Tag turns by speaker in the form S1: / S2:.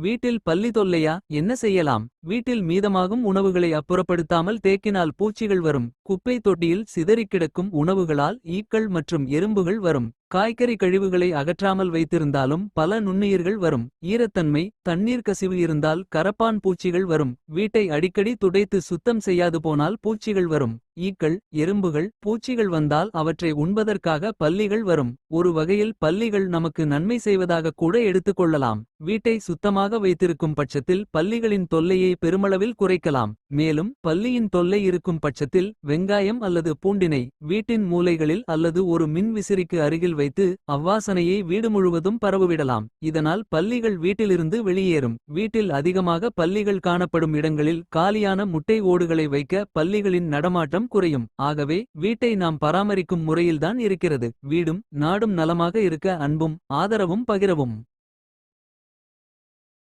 S1: வீட்டில் பள்ளி தொல்லையா? என்ன செய்யலாம்? வீட்டில் மீதமாகும் உணவுகளை அப்புறப்படுத்தாமல் தேக்கினால் பூச்சிகள் வரும். குப்பை தொட்டியில் சிதறிக் கிடக்கும் உணவுகளால் ஈக்கள் மற்றும் எறும்புகள் வரும். காய்கறி கழிவுகளை அகற்றாமல் வைத்திருந்தாலும் பல நுண்ணுயிர்கள் வரும். ஈரத்தன்மை தண்ணீர் கசிவு இருந்தால் கரப்பான் பூச்சிகள் வரும். வீட்டை அடிக்கடி துடைத்து சுத்தம் செய்யாது போனால் பூச்சிகள் வரும். ஈக்கள் எறும்புகள் பூச்சிகள் வந்தால் அவற்றை உண்பதற்காக பல்லிகள் வரும். ஒரு வகையில் பல்லிகள் நமக்கு நன்மை செய்வதாக கூட எடுத்துக்கொள்ளலாம் வீட்டை சுத்தமாக வைத்திருக்கும் பட்சத்தில் பல்லிகளின் தொல்லையை பெருமளவில் குறைக்கலாம். மேலும் பல்லியின் தொல்லை இருக்கும் பட்சத்தில் வெங்காயம் அல்லது பூண்டினை வீட்டின் மூலைகளில் அல்லது ஒரு மின் விசிறிக்கு வைத்து அவ்வாசனையை வீடு முழுவதும் பரவுவிடலாம். இதனால் பல்லிகள் வீட்டிலிருந்து வெளியேறும். வீட்டில் அதிகமாக பல்லிகள் காணப்படும் இடங்களில் காலியான முட்டை ஓடுகளை வைக்க பல்லிகளின் நடமாட்டம் குறையும். ஆகவே வீட்டை நாம் பராமரிக்கும் முறையில்தான் இருக்கிறது. வீடும் நாடும் நலமாக இருக்க அன்பும் ஆதரவும் பகிரவும்.